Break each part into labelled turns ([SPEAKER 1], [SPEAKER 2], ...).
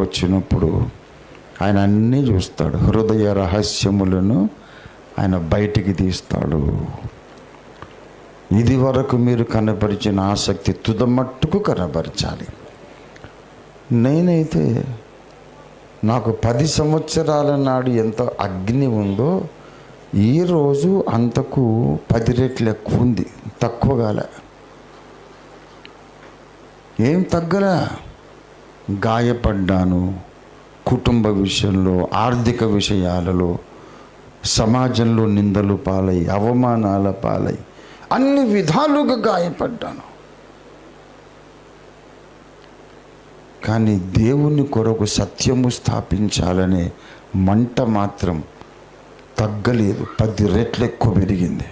[SPEAKER 1] వచ్చినప్పుడు ఆయన అన్నీ చూస్తాడు. హృదయ రహస్యములను ఆయన బయటికి తీస్తాడు. ఇది వరకు మీరు కనపరిచిన ఆసక్తి తుదమట్టుకు కనపరచాలి. నేనైతే నాకు పది సంవత్సరాల నాడు ఎంత అగ్ని ఉందో ఈరోజు అంతకు పది రెట్లు ఎక్కువ ఉంది తక్కువ కాలే ఏం తగ్గలా? గాయపడ్డాను. కుటుంబ విషయంలో ఆర్థిక విషయాలలో సమాజంలో నిందలు పాలై అవమానాల పాలై అన్ని విధాలుగా గాయపడ్డాను. కానీ దేవుని కొరకు సత్యము స్థాపించాలనే మంట మాత్రం తగ్గలేదు. పది రెట్లు ఎక్కువ పెరిగింది.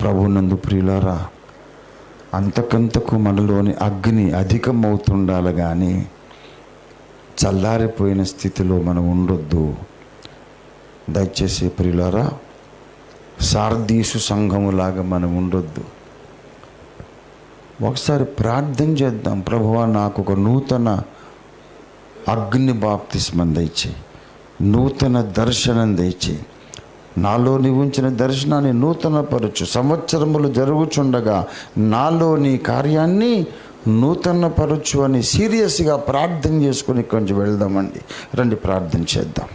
[SPEAKER 1] ప్రభునందు ప్రియులారా అంతకంతకు మనలోని అగ్ని అధికమవుతుండాలి కానీ చల్లారిపోయిన స్థితిలో మనం ఉండొద్దు. దయచేసి ప్రియులారా సార్దీసు సంఘములాగా మనం ఉండొద్దు. ఒకసారి ప్రార్థన చేద్దాం. ప్రభువా నాకు ఒక నూతన అగ్ని బాప్తిస్మం దయచేయి. నూతన దర్శనం దయచేయి. నాలోని ఉంచిన దర్శనాన్ని నూతనపరచు. సంవత్సరములు జరుగుచుండగా నాలోని కార్యాన్ని నూతనపరచు అని సీరియస్గా ప్రార్థన చేసుకుని కొంచెం వెళ్దామండి. రండి ప్రార్థన చేద్దాం.